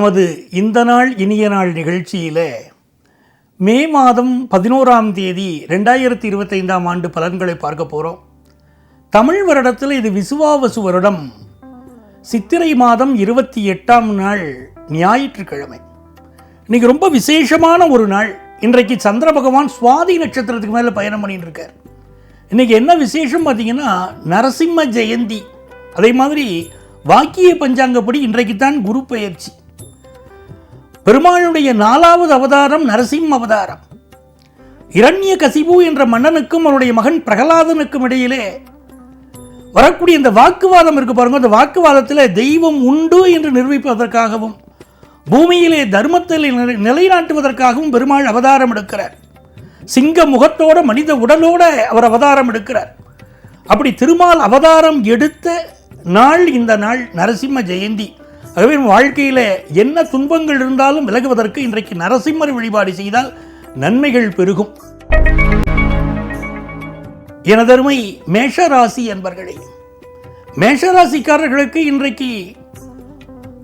நமது இந்த நாள் இனிய நாள் நிகழ்ச்சியில் மே மாதம் பதினோராம் தேதி ரெண்டாயிரத்தி இருபத்தைந்தாம் ஆண்டு பலன்களை பார்க்க போகிறோம் தமிழ் வருடத்தில் இது விசுவாவசு வருடம். சித்திரை மாதம் இருபத்தி எட்டாம் நாள் ஞாயிற்றுக்கிழமை. இன்னைக்கு ரொம்ப விசேஷமான ஒரு நாள். இன்றைக்கு சந்திர பகவான் சுவாதி நட்சத்திரத்துக்கு மேலே பயணம் பண்ணிட்டு இருக்கார் இன்னைக்கு என்ன விசேஷம் பார்த்தீங்கன்னா நரசிம்ம ஜெயந்தி. அதே மாதிரி வாக்கிய பஞ்சாங்கப்படி இன்றைக்கு தான் குரு பெயர்ச்சி. பெருமாளுடைய நாலாவது அவதாரம் நரசிம்ம அவதாரம். இரண்ய கசிபு என்ற மன்னனுக்கும் அவருடைய மகன் பிரகலாதனுக்கும் இடையிலே வரக்கூடிய இந்த வாக்குவாதம் இருக்கு பாருங்க. அந்த வாக்குவாதத்தில் தெய்வம் உண்டு என்று நிரூபிப்பதற்காகவும் பூமியிலே தர்மத்தில் நிலை- நிலைநாட்டுவதற்காகவும் பெருமாள் அவதாரம் எடுக்கிறார். சிங்க முகத்தோட மனித உடலோட அவர் அவதாரம் எடுக்கிறார். அப்படி திருமால் அவதாரம் எடுத்த நாள் இந்த நாள் நரசிம்ம ஜெயந்தி. ஆகவே வாழ்க்கையில் என்ன துன்பங்கள் இருந்தாலும் விலகுவதற்கு இன்றைக்கு நரசிம்மர் வழிபாடு செய்தால் நன்மைகள் பெருகும். எனதருமை மேஷராசி என்பர்களே மேஷராசிக்காரர்களுக்கு இன்றைக்கு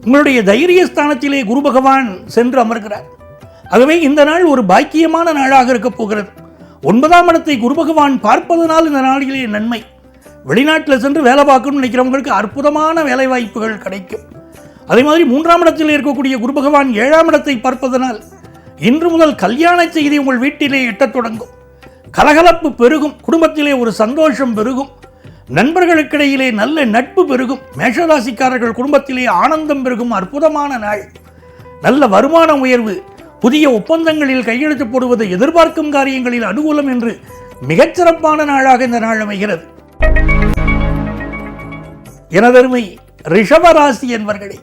உங்களுடைய தைரிய ஸ்தானத்திலே குரு பகவான் சென்று அமர்கிறார். ஆகவே இந்த நாள் ஒரு பாக்கியமான நாளாக இருக்கப் போகிறது. ஒன்பதாம் இடத்தை குரு பகவான் பார்ப்பதனால் இந்த நாளிலே நன்மை. வெளிநாட்டில் சென்று வேலை பார்க்கணும்னு நினைக்கிறவங்களுக்கு அற்புதமான வேலை வாய்ப்புகள் கிடைக்கும். அதே மாதிரி மூன்றாம் இடத்தில் இருக்கக்கூடிய குரு பகவான் ஏழாம் இடத்தை பார்ப்பதனால் இன்று முதல் கல்யாண செய்தி உங்கள் வீட்டிலே எட்டத் தொடங்கும். கலகலப்பு பெருகும் குடும்பத்திலே ஒரு சந்தோஷம் பெருகும் நண்பர்களுக்கிடையிலே நல்ல நட்பு பெருகும் மேஷராசிக்காரர்கள் குடும்பத்திலே ஆனந்தம் பெருகும் அற்புதமான நாள். நல்ல வருமான உயர்வு புதிய ஒப்பந்தங்களில் கையெழுத்து போடுவது எதிர்பார்க்கும் காரியங்களில் அனுகூலம் என்று மிகச்சிறப்பான நாளாக இந்த நாள் அமைகிறது. எனதருமை ரிஷபராசி என்பர்களே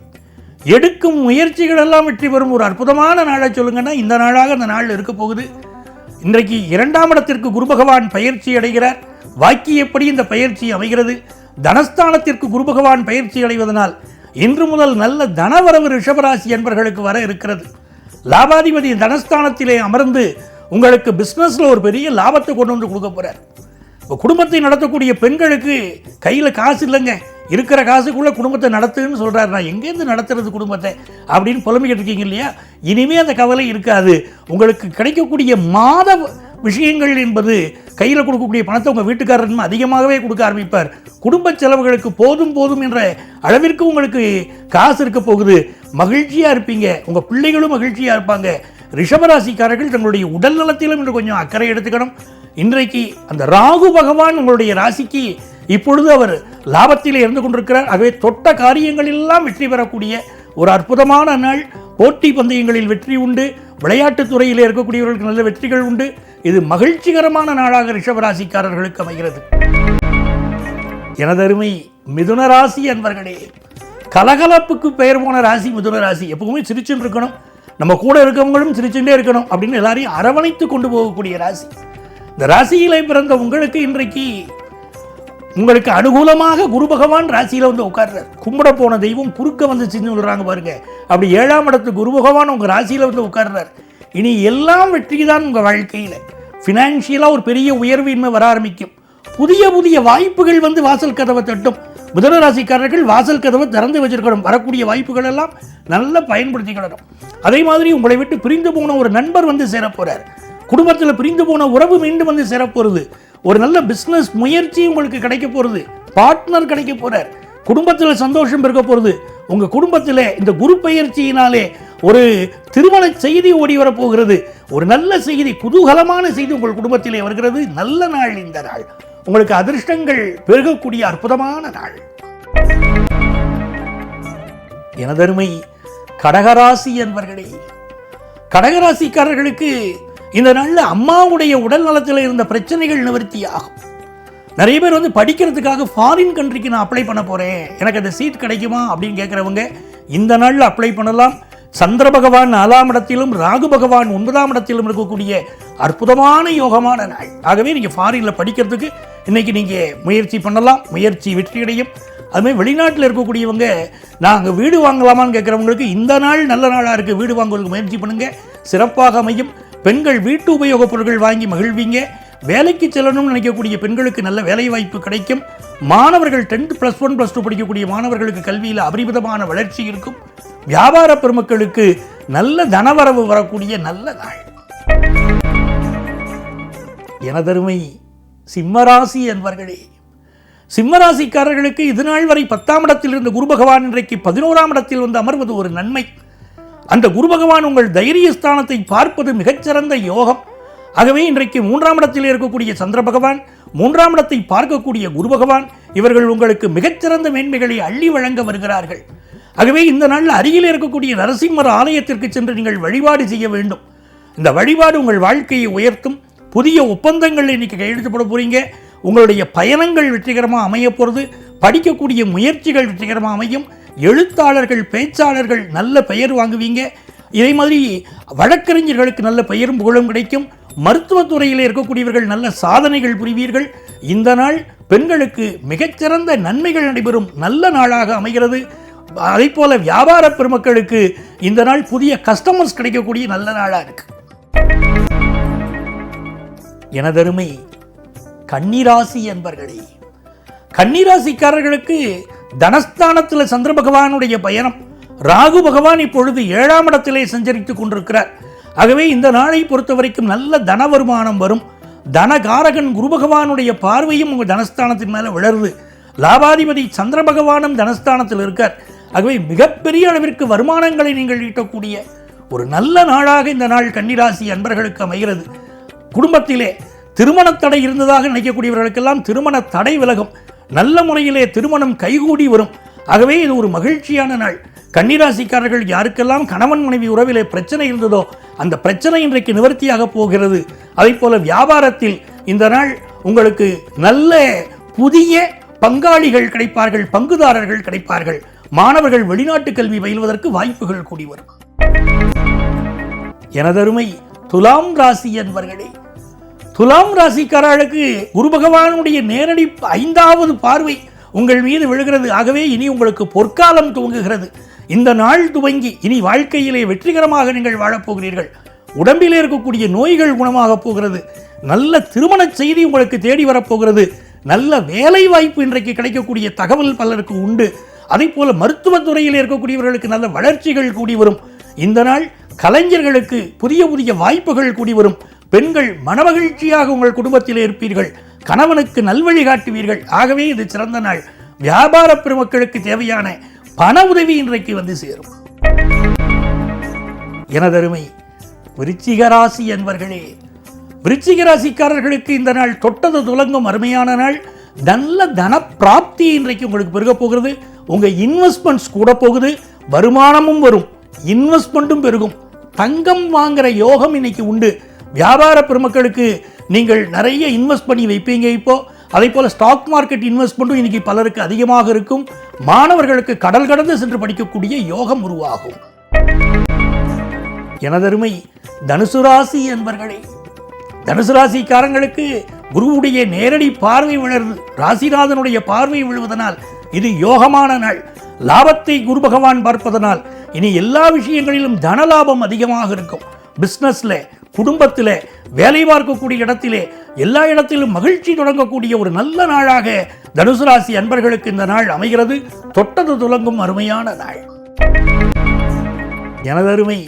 எடுக்கும் முயற்சிகள் எல்லாம் வெற்றி பெறும் ஒரு அற்புதமான நாளை சொல்லுங்கன்னா இந்த நாளாக அந்த நாள் இருக்க போகுது. இன்றைக்கு இரண்டாம் இடத்திற்கு குரு பகவான் பயிற்சி அடைகிறார். வாக்கியப்படி இந்த பயிற்சி அமைகிறது? தனஸ்தானத்திற்கு குரு பகவான் பயிற்சி அடைவதனால் இன்று முதல் நல்ல தனவரவு ரிஷபராசி என்பர்களுக்கு வர இருக்கிறது. லாபாதிபதி தனஸ்தானத்திலே அமர்ந்து உங்களுக்கு பிஸ்னஸில் ஒரு பெரிய லாபத்தை கொண்டு வந்து கொடுக்க போகிறார் இப்போ குடும்பத்தை நடத்தக்கூடிய பெண்களுக்கு கையில் காசு இல்லைங்க. இருக்கிற காசுக்குள்ளே குடும்பத்தை நடத்துன்னு சொல்கிறாரு நான் எங்கேருந்து நடத்துறது குடும்பத்தை? அப்படின்னு புலம்பிக்கிட்டு இருக்கீங்க இல்லையா? இனிமே அந்த கவலை இருக்காது. உங்களுக்கு கிடைக்கக்கூடிய மாத விஷயங்கள் என்பது கையில் கொடுக்கக்கூடிய பணத்தை உங்கள் வீட்டுக்காரரும் அதிகமாகவே கொடுக்க ஆரம்பிப்பார். குடும்ப செலவுகளுக்கு போதும் போதும் என்ற அளவிற்கு உங்களுக்கு காசு இருக்க போகுது. மகிழ்ச்சியாக இருப்பீங்க. உங்கள் பிள்ளைகளும் மகிழ்ச்சியாக இருப்பாங்க. ரிஷபராசிக்காரர்கள் தங்களுடைய உடல் நலத்திலும் இன்று கொஞ்சம் அக்கறை எடுத்துக்கணும். இன்றைக்கு அந்த ராகு பகவான் உங்களுடைய ராசிக்கு இப்பொழுது அவர் லாபத்தில் இருந்து கொண்டிருக்கிறார். ஆகவே தொட்ட காரியங்களெல்லாம் வெற்றி பெறக்கூடிய ஒரு அற்புதமான நாள். போட்டி பந்தயங்களில் வெற்றி உண்டு. விளையாட்டுத் துறையில் இருக்கக்கூடியவர்களுக்கு நல்ல வெற்றிகள் உண்டு. இது மகிழ்ச்சிகரமான நாளாக ரிஷபராசிக்காரர்களுக்கு அமைகிறது. எனதருமை மிதுன ராசி அன்பர்களே கலகலப்புக்கு பெயர் போன ராசி மிதுன ராசி. எப்பவுமே சிரிச்சுட்டு இருக்கணும். நம்ம கூட இருக்கவங்களும் சிரிச்சுட்டே இருக்கணும் அப்படின்னு எல்லாரையும் அரவணைத்து கொண்டு போகக்கூடிய ராசி. இந்த ராசியிலே பிறந்த உங்களுக்கு இன்றைக்கு உங்களுக்கு அனுகூலமாக குரு பகவான் ராசியில வந்து உட்கார்றார். கும்பிட போன தெய்வம் குறுக்க வந்து செஞ்சு சொல்றாங்க பாருங்க. அப்படி ஏழாம் இடத்து குரு பகவான் உங்க ராசியில வந்து உட்கார்றார். இனி எல்லாம் வெற்றி தான் உங்க வாழ்க்கையில. ஃபினான்ஷியலாக ஒரு பெரிய உயர்வு இன்மை வர ஆரம்பிக்கும். புதிய புதிய வாய்ப்புகள் வந்து வாசல் கதவை தட்டும். புதன ராசிக்காரர்கள் வாசல் கதவை திறந்து வச்சிருக்கணும். வரக்கூடிய வாய்ப்புகள் எல்லாம் நல்லா பயன்படுத்திக்கிடணும் அதே மாதிரி உங்களை விட்டு பிரிந்து போன ஒரு நண்பர் வந்து சேரப்போகிறார் குடும்பத்தில் பிரிந்து போன உறவு மீண்டும் வந்து சேரப்போகிறது ஒரு நல்ல பிஸ்னஸ் முயற்சி உங்களுக்கு கிடைக்க போகிறது பார்ட்னர் கிடைக்க போகிறார் குடும்பத்தில் சந்தோஷம் இருக்க போகிறது உங்க குடும்பத்தில் இந்த குரு பயிற்சியினாலே ஒரு திருமண செய்தி ஓடி வரப்போகிறது ஒரு நல்ல செய்தி குதூகலமான செய்தி உங்கள் குடும்பத்திலே வருகிறது. நல்ல நாள் இந்த நாள். உங்களுக்கு அதிர்ஷ்டங்கள் பெருகக்கூடிய அற்புதமான நாள். எனதருமை கடகராசி என்பர்களே கடகராசிக்காரர்களுக்கு இந்த நாளில் அம்மாவுடைய உடல் நலத்தில் இருந்த பிரச்சனைகள் நிவர்த்தியாகும். நிறைய பேர் வந்து படிக்கிறதுக்காக ஃபாரின் கண்ட்ரிக்கு நான் அப்ளை பண்ண போகிறேன் எனக்கு அந்த சீட் கிடைக்குமா அப்படின்னு கேட்குறவங்க இந்த நாளில் அப்ளை பண்ணலாம். சந்திர பகவான் நாலாம் இடத்திலும் ராகு பகவான் ஒன்பதாம் இடத்திலும் இருக்கக்கூடிய அற்புதமான யோகமான நாள். ஆகவே நீங்கள் ஃபாரினில் படிக்கிறதுக்கு இன்றைக்கி நீங்கள் முயற்சி பண்ணலாம். முயற்சி வெற்றியடையும். அதுமாதிரி வெளிநாட்டில் இருக்கக்கூடியவங்க நாங்கள் வீடு வாங்கலாமான்னு கேட்குறவங்களுக்கு இந்த நாள் நல்ல நாளாக இருக்குது வீடு வாங்குவதற்கு முயற்சி பண்ணுங்கள் சிறப்பாக அமையும். பெண்கள் வீட்டு உபயோகப் பொருட்கள் வாங்கி மகிழ்வீங்க. வேலைக்கு செல்லணும்னு நினைக்கக்கூடிய பெண்களுக்கு நல்ல வேலை வாய்ப்பு கிடைக்கும். மாணவர்கள் tenth plus one plus two படிக்கக்கூடிய மாணவர்களுக்கு கல்வியில் அபரிமிதமான வளர்ச்சி இருக்கும். வியாபார பெருமக்களுக்கு நல்ல தனவரவு வரக்கூடிய நல்ல நாள். எனதருமை சிம்மராசி என்பர்களே சிம்மராசிக்காரர்களுக்கு இது நாள் வரை பத்தாம் இடத்தில் இருந்த குரு பகவான் இன்றைக்கு பதினோராம் இடத்தில் வந்து அமர்வது ஒரு நன்மை. அந்த குரு பகவான் உங்கள் தைரிய ஸ்தானத்தை பார்ப்பது மிகச்சிறந்த யோகம். ஆகவே இன்றைக்கு மூன்றாம் இடத்தில் இருக்கக்கூடிய சந்திர பகவான் மூன்றாம் இடத்தை பார்க்கக்கூடிய குரு பகவான் இவர்கள் உங்களுக்கு மிகச்சிறந்த மேன்மைகளை அள்ளி வழங்க வருகிறார்கள். ஆகவே இந்த நாளில் அருகில் இருக்கக்கூடிய நரசிம்மர் ஆலயத்திற்கு சென்று நீங்கள் வழிபாடு செய்ய வேண்டும். இந்த வழிபாடு உங்கள் வாழ்க்கையை உயர்த்தும். புதிய ஒப்பந்தங்கள் இன்றைக்கி கையெழுத்து போட உங்களுடைய பயணங்கள் வெற்றிகரமாக அமைய போகிறது படிக்கக்கூடிய முயற்சிகள் வெற்றிகரமாக அமையும். எழுத்தாளர்கள் பேச்சாளர்கள் நல்ல பெயர் வாங்குவீங்க. இதே மாதிரி வழக்கறிஞர்களுக்கு நல்ல பெயரும் புகழும் கிடைக்கும். மருத்துவத்துறையில் இருக்கக்கூடியவர்கள் நல்ல சாதனைகள் புரிவீர்கள். இந்த நாள் பெண்களுக்கு மிகச்சிறந்த நன்மைகள் நடைபெறும் நல்ல நாளாக அமைகிறது. அதே போல வியாபார பெருமக்களுக்கு இந்த நாள் புதிய கஸ்டமர்ஸ் கிடைக்கக்கூடிய நல்ல நாளாக இருக்கு. எனதருமை கன்னிராசி என்பர்களே கன்னிராசிக்காரர்களுக்கு தனஸ்தானத்தில் சந்திர பகவானுடைய பயணம். ராகு பகவான் இப்பொழுது ஏழாம் இடத்திலே சஞ்சரித்துக் கொண்டிருக்கிறார். ஆகவே இந்த நாளை பொறுத்த வரைக்கும் நல்ல தன வருமானம் வரும். தனகாரகன் குரு பகவானுடைய பார்வையும் உங்கள் தனஸ்தானத்தின் மேலே வளருது. லாபாதிபதி சந்திர பகவானும் தனஸ்தானத்தில் இருக்கார். ஆகவே மிகப்பெரிய அளவிற்கு வருமானங்களை நீங்கள் ஈட்டக்கூடிய ஒரு நல்ல நாளாக இந்த நாள் கன்னிராசி அன்பர்களுக்கு அமைகிறது. குடும்பத்திலே திருமண தடை இருந்ததாக நினைக்கக்கூடியவர்களுக்கெல்லாம் திருமண தடை விலகும். நல்ல முறையிலே திருமணம் கைகூடி வரும். ஆகவே இது ஒரு மகிழ்ச்சியான நாள். கன்னிராசிக்காரர்கள் யாருக்கெல்லாம் கணவன் மனைவி உறவிலே பிரச்சனை இருந்ததோ அந்த பிரச்சனை இன்றைக்கு நிவர்த்தியாக போகிறது. அதே போல வியாபாரத்தில் இந்த நாள் உங்களுக்கு நல்ல புதிய பங்காளிகள் கிடைப்பார்கள் பங்குதாரர்கள் கிடைப்பார்கள். மாணவர்கள் வெளிநாட்டு கல்வி பயில்வதற்கு வாய்ப்புகள் கூடி வரும். எனதருமை துலாம் ராசி என்பர்களே துலாம் ராசிக்காரர்களுக்கு குரு பகவானுடைய நேரடி ஐந்தாவது பார்வை உங்கள் மீது விழுகிறது. ஆகவே இனி உங்களுக்கு பொற்காலம் துவங்குகிறது. இந்த நாள் துவங்கி இனி வாழ்க்கையிலே வெற்றிகரமாக நீங்கள் வாழப்போகிறீர்கள் உடம்பிலே இருக்கக்கூடிய நோய்கள் குணமாகப் போகிறது. நல்ல திருமண செய்தி உங்களுக்கு தேடி வரப்போகிறது நல்ல வேலை வாய்ப்பு இன்றைக்கு கிடைக்கக்கூடிய தகவல் பலருக்கு உண்டு. அதே போல மருத்துவத்துறையில் இருக்கக்கூடியவர்களுக்கு நல்ல வளர்ச்சிகள் கூடி வரும். இந்த நாள் கலைஞர்களுக்கு புதிய புதிய வாய்ப்புகள் கூடி வரும். பெண்கள் மனமகிழ்ச்சியாக உங்கள் குடும்பத்தில் இருப்பீர்கள். கணவனுக்கு நல்வழி காட்டுவீர்கள். ஆகவே இது சிறந்த நாள். வியாபார பெருமக்களுக்கு தேவையான பண உதவி இன்றைக்கு வந்து சேரும். எனதருமை விருச்சிகராசி என்பர்களே விருச்சிகராசிக்காரர்களுக்கு இந்த நாள் தொட்டது துலங்கும் அருமையான நாள். நல்ல தன பிராப்தி இன்றைக்கு உங்களுக்கு பெருக போகிறது. உங்க இன்வெஸ்ட்மெண்ட்ஸ் கூட போகுது. வருமானமும் வரும். இன்வெஸ்ட்மெண்ட்டும் பெருகும். தங்கம் வாங்குற யோகம் இன்னைக்கு உண்டு. வியாபார பெருமக்களுக்கு நீங்கள் நிறைய இன்வெஸ்ட் பண்ணி வைப்பீங்க இப்போ. அதே போல ஸ்டாக் மார்க்கெட் இன்வெஸ்ட்மெண்ட்டும் இன்னைக்கு பலருக்கு அதிகமாக இருக்கும். மாணவர்களுக்கு கடல் கடந்து சென்று படிக்கக்கூடிய யோகம் உருவாகும். எனதருமை தனுசு ராசி என்பர்களே தனுசு ராசிக்காரங்களுக்கு குருவுடைய நேரடி பார்வை விழருது ராசிநாதனுடைய பார்வை விழுவதனால் இது யோகமான நாள். லாபத்தை குரு பகவான் பார்ப்பதனால் இனி எல்லா விஷயங்களிலும் தன லாபம் அதிகமாக இருக்கும். பிஸ்னஸில் குடும்பத்தில் வேலை பார்க்கக்கூடிய இடத்திலே எல்லா இடத்திலும் மகிழ்ச்சி தொடங்கக்கூடிய ஒரு நல்ல நாளாக தனுசு ராசி அன்பர்களுக்கு இந்த நாள் அமைகிறது. தொட்டது துலங்கும் அருமையான நாள். எனதருமை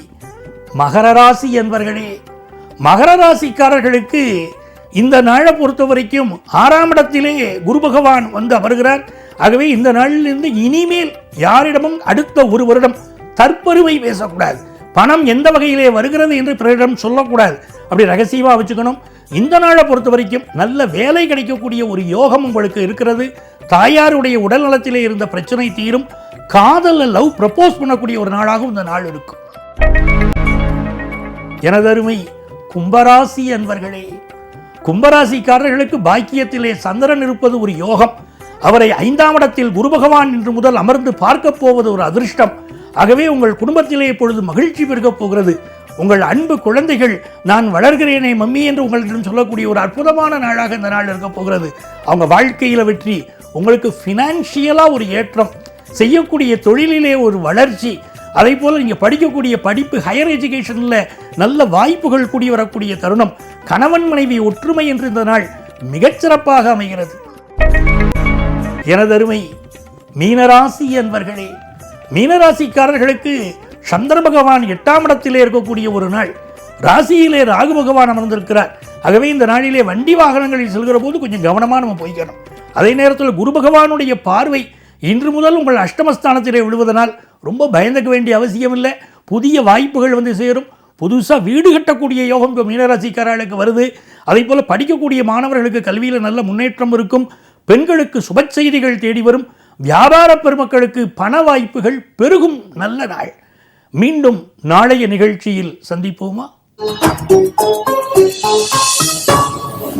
மகர ராசி என்பர்களே மகர ராசிக்காரர்களுக்கு இந்த நாளை பொறுத்த வரைக்கும் ஆறாம் இடத்திலே குரு பகவான் வந்து அமர்கிறார். ஆகவே இந்த நாளிலிருந்து இனிமேல் யாரிடமும் அடுத்த ஒரு வருடம் தற்பெருமை பேசக்கூடாது. பணம் எந்த வகையிலே வருகிறது என்று பிறரிடம் சொல்லக்கூடாது. அப்படி ரகசியமாக வச்சுக்கணும். இந்த நாளை பொறுத்த வரைக்கும் நல்ல வேலை கிடைக்கக்கூடிய ஒரு யோகம் உங்களுக்கு இருக்கிறது. தாயாருடைய உடல் நலத்திலே இருந்த பிரச்சனை தீரும். காதலில் லவ் ப்ரப்போஸ் பண்ணக்கூடிய ஒரு நாளாகவும் இந்த நாள் இருக்கும். எனதருமை கும்பராசி அன்பர்களே கும்பராசிக்காரர்களுக்கு பாக்கியத்திலே சந்திரன் இருப்பது ஒரு யோகம். அவரை ஐந்தாம் இடத்தில் குரு பகவான் இன்று முதல் அமர்ந்து பார்க்கப் போவது ஒரு அதிர்ஷ்டம். ஆகவே உங்கள் குடும்பத்திலே இப்பொழுது மகிழ்ச்சி பெருகப் போகிறது. உங்கள் அன்பு குழந்தைகள் நான் வளர்கிறேனே மம்மி என்று உங்களிடம் சொல்லக்கூடிய ஒரு அற்புதமான நாளாக இந்த நாள் இருக்க போகிறது. அவங்க வாழ்க்கையில் வெற்றி உங்களுக்கு ஃபினான்ஷியலாக ஒரு ஏற்றம் செய்யக்கூடிய தொழிலிலே ஒரு வளர்ச்சி அதே போல் நீங்கள் படிக்கக்கூடிய படிப்பு ஹையர் எஜுகேஷனில் நல்ல வாய்ப்புகள் கூடி வரக்கூடிய தருணம் கணவன் மனைவி ஒற்றுமை என்று இந்த நாள் மிகச்சிறப்பாக அமைகிறது. எனதருமை மீனராசி என்பர்களே மீனராசிக்காரர்களுக்கு சந்திர பகவான் எட்டாம் இடத்திலே இருக்கக்கூடிய ஒரு நாள். ராசியிலே ராகு பகவான் அமர்ந்திருக்கிறார். ஆகவே இந்த நாளிலே வண்டி வாகனங்களில் செல்கிற போது கொஞ்சம் கவனமாக நம்ம போய்க்கணும். அதே நேரத்தில் குரு பகவானுடைய பார்வை இன்று முதல் உங்கள் அஷ்டமஸ்தானத்திலே விழுவதனால் ரொம்ப பயந்துக்க வேண்டிய அவசியம் இல்லை புதிய வாய்ப்புகள் வந்து சேரும். புதுசாக வீடு கட்டக்கூடிய யோகம் இப்போ மீனராசிக்காரர்களுக்கு வருது. அதே போல் படிக்கக்கூடிய மாணவர்களுக்கு கல்வியில் நல்ல முன்னேற்றம் இருக்கும். பெண்களுக்கு சுப செய்திகள் தேடி வரும். வியாபார பெருமக்களுக்கு பண வாய்ப்புகள் பெருகும் நல்ல நாள். மீண்டும் நாளைய நிகழ்ச்சியில் சந்திப்போமா?